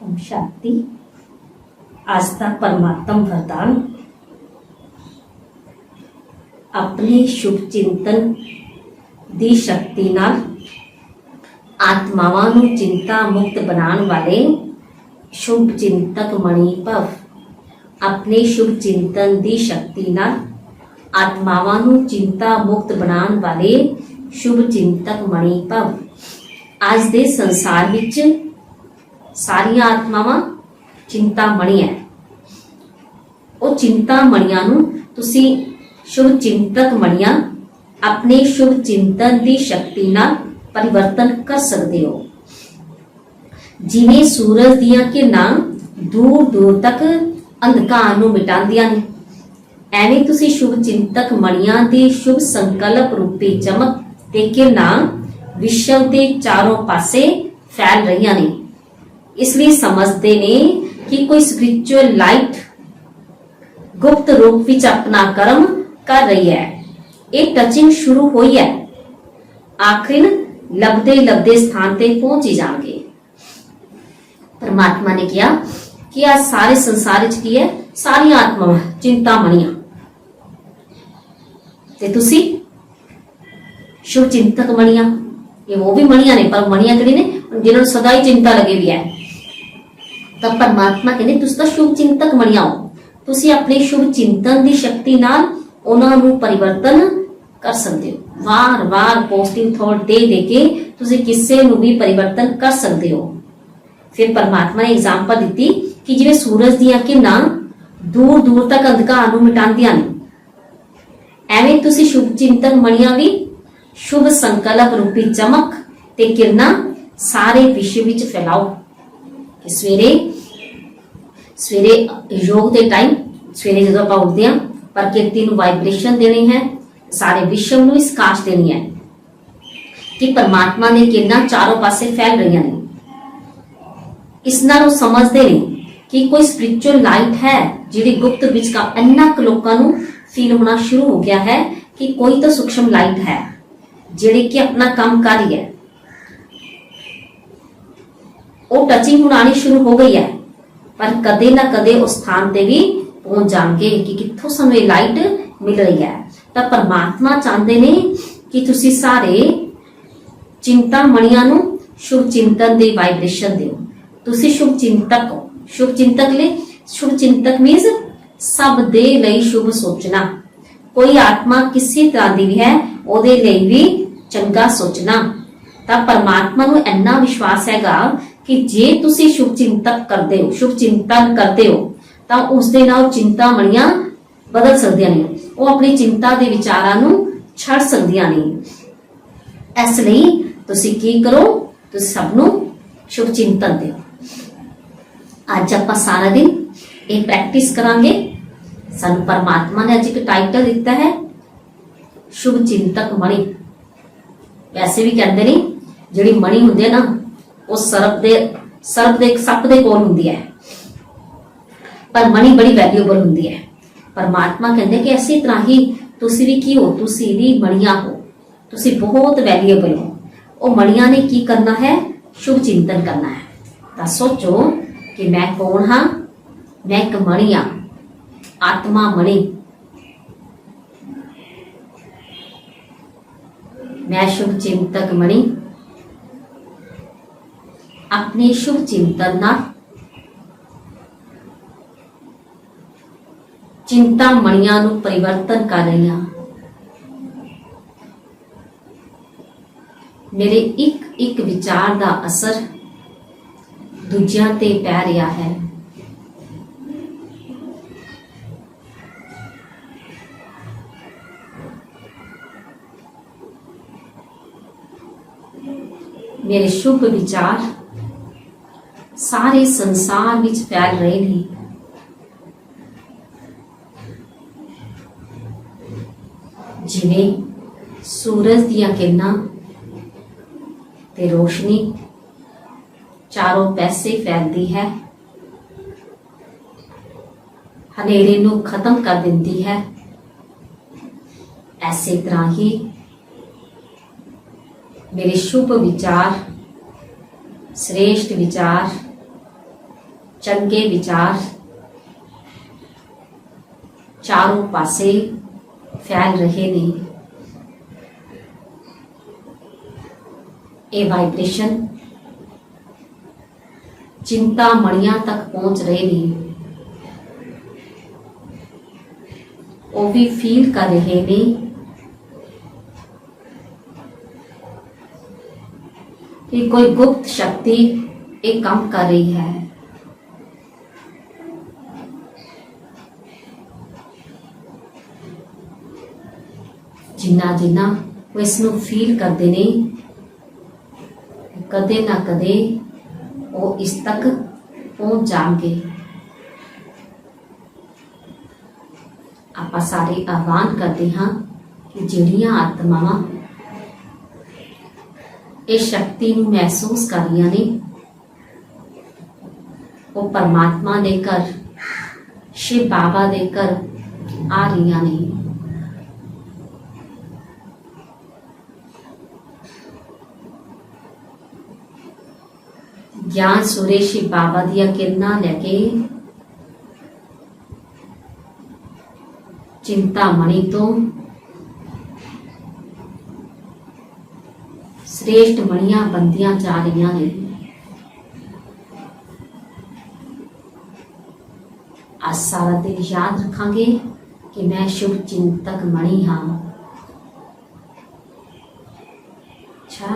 ओम शांति आज का परमात्म वरदान ਆਪਣੇ ਸ਼ੁਭ ਚਿੰਤਨ ਦੀ ਸ਼ਕਤੀ ਨਾਲ ਆਤਮਾਵਾਂ ਨੂੰ ਚਿੰਤਾ ਮੁਕਤ ਬਣਾਉਣ ਵਾਲੇ ਸ਼ੁਭ ਚਿੰਤਕ ਮਣੀ ਭਵ ਆਪਣੇ ਸ਼ੁਭ ਚਿੰਤਨ ਦੀ ਸ਼ਕਤੀ ਨਾਲ ਆਤਮਾਵਾਂ ਨੂੰ ਚਿੰਤਾ ਮੁਕਤ ਬਣਾਉਣ ਵਾਲੇ ਸ਼ੁਭ ਚਿੰਤਕ ਮਣੀ ਭਵ ਅੱਜ ਦੇ ਸੰਸਾਰ ਵਿੱਚ ਸਾਰੀਆਂ ਆਤਮਾਵਾਂ ਚਿੰਤਾ ਮਣੀ ਹੈ। ਉਹ ਚਿੰਤਾ ਮਣੀਆਂ ਨੂੰ ਤੁਸੀਂ ਸ਼ੁਭ ਚਿੰਤਕ ਮਣੀਆਂ ਆਪਣੇ ਸ਼ੁਭ ਚਿੰਤਨ ਦੀ ਸ਼ਕਤੀ ਨਾਲ ਪਰਿਵਰਤਨ ਕਰ ਸਕਦੇ ਹੋ। ਜਿਵੇਂ ਸੂਰਜ ਦੀਆਂ ਕਿਰਨਾਂ ਦੂਰ ਦੂਰ ਤੱਕ ਅੰਧਕਾਰ ਨੂੰ ਮਿਟਾਉਂਦੀਆਂ ਨੇ, ਐਵੇਂ ਤੁਸੀਂ ਸ਼ੁਭ ਚਿੰਤਕ ਮਣੀਆਂ ਦੀ ਸ਼ੁਭ ਸੰਕਲਪ ਰੂਪੀ ਚਮਕ ਤੇ ਕਿਰਨਾਂ ਵਿਸ਼ਵ ਦੇ ਚਾਰੋਂ ਪਾਸੇ ਫੈਲ ਰਹੀਆਂ ਨੇ। ਇਸ ਲਈ ਸਮਝਦੇ ਨੇ ਕਿ ਕੋਈ ਸਪਿਰਚੁਅਲ ਲਾਈਟ ਗੁਪਤ ਰੂਪ ਵਿੱਚ ਆਪਣਾ ਕਰਮ ਕਰ ਰਹੀ ਹੈ ਇਹ ਟਚਿੰਗ ਸ਼ੁਰੂ ਹੋਈ ਹੈ ਆਖਿਰ ਲਬਦੇ ਲਬਦੇ ਸਥਾਨ ਤੇ ਪਹੁੰਚ ਹੀ ਜਾਣਗੇ ਪਰਮਾਤਮਾ ਨੇ ਕਿਹਾ ਕਿ ਆ ਸਾਰੇ ਸੰਸਾਰ ਵਿੱਚ ਕੀ ਹੈ ਸਾਰੀਆਂ ਆਤਮਾਵਾਂ ਚਿੰਤਾ ਬਣੀਆਂ ਤੇ ਤੁਸੀਂ ਸ਼ੁਭ ਚਿੰਤਕ ਬਣੀਆਂ ਇਹ ਉਹ ਵੀ ਬਣੀਆਂ ਨੇ ਪਰ ਮਣੀਆਂ ਕਿਹੜੀ ਨੇ ਜਿਹਨਾਂ ਨੂੰ ਸਦਾ ਹੀ ਚਿੰਤਾ ਲੱਗੀ ਵੀ ਹੈ ਤਾਂ ਪਰਮਾਤਮਾ ਕਹਿੰਦੇ, ਤੁਸੀਂ ਤਾਂ ਸ਼ੁਭ ਚਿੰਤਕ ਬਣਿਆ ਹੋ। ਤੁਸੀਂ ਆਪਣੀ ਸ਼ੁਭ ਚਿੰਤਨ ਦੀ ਸ਼ਕਤੀ ਨਾਲ ਉਹਨਾਂ ਨੂੰ ਪਰਿਵਰਤਨ ਕਰ ਸਕਦੇ ਹੋ। ਵਾਰ-ਵਾਰ ਪੋਜ਼ਿਟਿਵ ਥਾਟ ਦੇ ਦੇ ਕੇ ਤੁਸੀਂ ਕਿਸੇ ਨੂੰ ਵੀ ਪਰਿਵਰਤਨ ਕਰ ਸਕਦੇ ਹੋ। ਫਿਰ ਪਰਮਾਤਮਾ ਨੇ ਐਗਜ਼ਾਮਪਲ ਦਿੱਤੀ ਕਿ ਜਿਵੇਂ ਸੂਰਜ ਦੀਆਂ ਕਿਰਨਾਂ ਦੂਰ ਦੂਰ ਤੱਕ ਅੰਧਕਾਰ ਨੂੰ ਮਿਟਾਉਂਦੀਆਂ ਨੇ। ਐਵੇਂ ਤੁਸੀਂ ਸ਼ੁਭ ਚਿੰਤਨ ਮਣੀਆਂ ਵੀ, ਸ਼ੁਭ ਸੰਕਲਪ ਰੂਪੀ ਚਮਕ ਤੇ ਕਿਰਨਾਂ ਸਾਰੇ ਵਿਸ਼ਵ ਵਿੱਚ ਫੈਲਾਓ। ਸਵੇਰੇ ਸਵੇਰੇ ਯੋਗ ਦੇ ਟਾਈਮ ਸਵੇਰੇ ਜਦੋਂ ਆਪਾਂ ਉੱਠਦੇ ਹਾਂ, ਪ੍ਰਕਿਰਤੀ ਨੂੰ ਵਾਈਬ੍ਰੇਸ਼ਨ ਦੇਣੀ ਹੈ, ਸਾਰੇ ਵਿਸ਼ਵ ਨੂੰ ਇਸ ਕਾਸ਼ ਦੇਣੀ ਹੈ ਕਿ ਪਰਮਾਤਮਾ ਨੇ ਕਿਰਨਾਂ ਚਾਰੋਂ ਪਾਸੇ ਫੈਲ ਰਹੀਆਂ ਨੇ। ਇਸ ਨਾਲ ਉਹ ਸਮਝਦੇ ਨੇ ਕਿ ਕੋਈ ਸਪਿਰਚੁਅਲ ਲਾਈਟ ਹੈ ਜਿਹੜੀ ਗੁਪਤ ਵਿੱਚ ਕਾ ਇੰਨਾ ਕੁ ਲੋਕਾਂ ਨੂੰ ਫੀਲ ਹੋਣਾ ਸ਼ੁਰੂ ਹੋ ਗਿਆ ਹੈ ਕਿ ਕੋਈ ਤਾਂ ਸੂਖਸ਼ਮ ਲਾਈਟ ਹੈ, ਜਿਹੜੀ ਕਿ ਆਪਣਾ ਕੰਮ ਕਰ ਰਹੀ ਹੈ। ਉਹ ਟਚਿੰਗ ਹੁਣ ਆਣੀ ਸ਼ੁਰੂ ਹੋ ਗਈ ਹੈ। ਪਰ ਕਦੇ ਨਾ ਕਦੇ ਉਸ ਸਥਾਨ ਤੇ ਵੀ ਪਹੁੰਚ ਜਾਣਗੇ ਕਿ ਕਿੱਥੋਂ ਸਾਨੂੰ ਇਹ ਲਾਈਟ ਮਿਲ ਰਹੀ ਹੈ। ਤਾਂ ਪਰਮਾਤਮਾ ਚਾਹੁੰਦੇ ਨੇ ਕਿ ਤੁਸੀਂ ਸਾਰੇ ਚਿੰਤਾ ਮਣੀਆਂ ਨੂੰ ਸ਼ੁਭ ਚਿੰਤਨ ਦੀ ਵਾਈਬ੍ਰੇਸ਼ਨ ਦਿਓ। ਤੁਸੀਂ ਸ਼ੁਭ ਚਿੰਤਕ ਹੋ। ਸ਼ੁਭ ਚਿੰਤਕ ਲਈ ਸ਼ੁਭ ਚਿੰਤਕ ਮੀਨਸ ਸਭ ਦੇ ਲਈ ਸ਼ੁਭ ਸੋਚਣਾ। ਕੋਈ ਆਤਮਾ ਕਿਸੇ ਤਰ੍ਹਾਂ ਦੀ ਵੀ ਹੈ, ਉਹਦੇ ਲਈ ਵੀ ਚੰਗਾ ਸੋਚਣਾ। ਤਾਂ ਪਰਮਾਤਮਾ ਨੂੰ ਇੰਨਾ ਵਿਸ਼ਵਾਸ ਹੈਗਾ ਕਿ ਜੇ ਤੁਸੀਂ ਸ਼ੁਭ ਚਿੰਤਕ ਕਰਦੇ ਹੋ, ਸ਼ੁਭ ਚਿੰਤਨ ਕਰਦੇ ਹੋ, ਤਾਂ ਉਸ ਦੇ ਨਾਲ ਚਿੰਤਾ ਮਣੀਆਂ ਬਦਲ ਸਕਦੀਆਂ ਨੇ। ਉਹ ਆਪਣੀ ਚਿੰਤਾ ਦੇ ਵਿਚਾਰਾਂ ਨੂੰ ਛੱਡ ਸਕਦੀਆਂ ਨੇ। ਇਸ ਲਈ ਤੁਸੀਂ ਕੀ ਕਰੋ? ਤੁਸੀਂ ਸਭ ਨੂੰ ਸ਼ੁਭ ਚਿੰਤਨ ਦਿਓ। ਅੱਜ ਆਪਾਂ ਸਾਰਾ ਦਿਨ ਇਹ ਪ੍ਰੈਕਟਿਸ ਕਰਾਂਗੇ। ਸਾਨੂੰ ਪਰਮਾਤਮਾ ਨੇ ਅੱਜ ਇੱਕ ਟਾਈਟਲ ਦਿੱਤਾ ਹੈ, ਸ਼ੁਭ ਚਿੰਤਕ ਮਣੀ। ਵੈਸੇ ਵੀ ਕਹਿੰਦੇ ਨੇ, ਜਿਹੜੀ ਮਣੀ ਹੁੰਦੀ ਹੈ ਨਾ ਉਹ ਸਰਪ ਦੇ ਸਰਪ ਦੇ ਸੱਪ ਦੇ ਕੋਲ ਹੁੰਦੀ ਹੈ ਪਰ ਮਣੀ ਬੜੀ ਵੈਲਿਊਬਲ ਹੁੰਦੀ ਹੈ ਪਰਮਾਤਮਾ ਕਹਿੰਦੇ ਕਿ ਇਸੇ ਤਰ੍ਹਾਂ ਹੀ ਤੁਸੀਂ ਵੀ ਕੀ ਹੋ ਤੁਸੀਂ ਵੀ ਮਣੀਆਂ ਹੋ ਤੁਸੀਂ ਬਹੁਤ ਵੈਲਿਊਬਲ ਹੋ ਉਹ ਮਣੀਆਂ ਨੇ ਕੀ ਕਰਨਾ ਹੈ ਸ਼ੁਭ ਚਿੰਤਨ ਕਰਨਾ ਹੈ ਤਾਂ ਸੋਚੋ ਕਿ ਮੈਂ ਕੌਣ ਹਾਂ ਮੈਂ ਇੱਕ ਮਣੀ ਹਾਂ ਆਤਮਾ ਮਣੀ ਮੈਂ ਸ਼ੁਭ ਚਿੰਤਕ ਮਣੀ ਆਪਣੇ ਸ਼ੁਭ ਚਿੰਤਨ ਨਾਲ। ਚਿੰਤਾ ਮਣੀਆਂ ਨੂੰ ਪਰਿਵਰਤਨ ਕਰ ਰਹੀ ਹਾਂ ਮੇਰੇ ਇੱਕ ਇੱਕ ਵਿਚਾਰ ਦਾ ਅਸਰ ਦੂਜਿਆਂ ਤੇ ਪੈ ਰਿਹਾ ਹੈ। ਮੇਰੇ ਸ਼ੁਭ ਵਿਚਾਰ ਸਾਰੇ ਸੰਸਾਰ ਵਿੱਚ ਫੈਲ ਰਹੇ ਨੇ। ਜਿਵੇਂ ਸੂਰਜ ਦੀਆਂ ਕਿਰਨਾਂ ਤੇ ਰੋਸ਼ਨੀ ਚਾਰੋਂ ਪਾਸੇ ਫੈਲਦੀ ਹੈ। ਹਨੇਰੇ ਨੂੰ ਖਤਮ ਕਰ ਦਿੰਦੀ ਹੈ। ਐਸੇ ਤਰ੍ਹਾਂ ਹੀ ਮੇਰੇ ਸ਼ੁਭ ਵਿਚਾਰ, ਸ੍ਰੇਸ਼ਟ ਵਿਚਾਰ ਚੰਗੇ ਵਿਚਾਰ ਚਾਰੋਂ ਪਾਸੇ ਫੈਲ ਰਹੇ ਨੇ। ਇਹ ਵਾਈਬ੍ਰੇਸ਼ਨ ਚਿੰਤਾ ਮਣੀਆਂ ਤੱਕ ਪਹੁੰਚ ਰਹੇ ਨੇ। ਉਹ ਵੀ ਫੀਲ ਕਰ ਰਹੇ ਨੇ। ਕਿ ਕੋਈ ਗੁਪਤ ਸ਼ਕਤੀ ਇਹ ਕੰਮ ਕਰ ਰਹੀ ਹੈ। ਜਿੰਨਾ ਜਿੰਨਾ ਉਹ ਇਸ ਨੂੰ ਫੀਲ ਕਰਦੇ ਨੇ, ਕਦੇ ਨਾ ਕਦੇ ਉਹ ਇਸ ਤੱਕ ਪਹੁੰਚ ਜਾਣਗੇ। ਆਪਾਂ ਸਾਰੇ ਆਹਵਾਨ ਕਰਦੇ ਹਾਂ ਕਿ ਜਿਹੜੀਆਂ ਆਤਮਾਵਾਂ ਇਹ ਸ਼ਕਤੀ ਨੂੰ ਮਹਿਸੂਸ ਕਰ ਰਹੀਆਂ ਨੇ, ਉਹ ਪਰਮਾਤਮਾ ਦੇ ਘਰ, ਸ਼ਿਵ ਬਾਬਾ ਦੇ ਘਰ ਆ ਰਹੀਆਂ ਨੇ। ਗਿਆਨ ਸੁਰੇਸ਼ੀ ਬਾਬਾ ਦੀਆਂ ਕਿਰਨਾਂ ਲੈ ਕੇ ਚਿੰਤਾ ਮਣੀ ਤੋਂ ਸ੍ਰੇਸ਼ਟ ਮਣੀਆਂ ਬੰਦੀਆਂ ਜਾ ਰਹੀਆਂ ਨੇ ਅੱਜ ਸਾਰਾ ਦਿਨ ਯਾਦ ਰੱਖਾਂਗੇ ਕਿ ਮੈਂ ਸ਼ੁਭ ਚਿੰਤਕ ਮਣੀ ਹਾਂ ਅੱਛਾ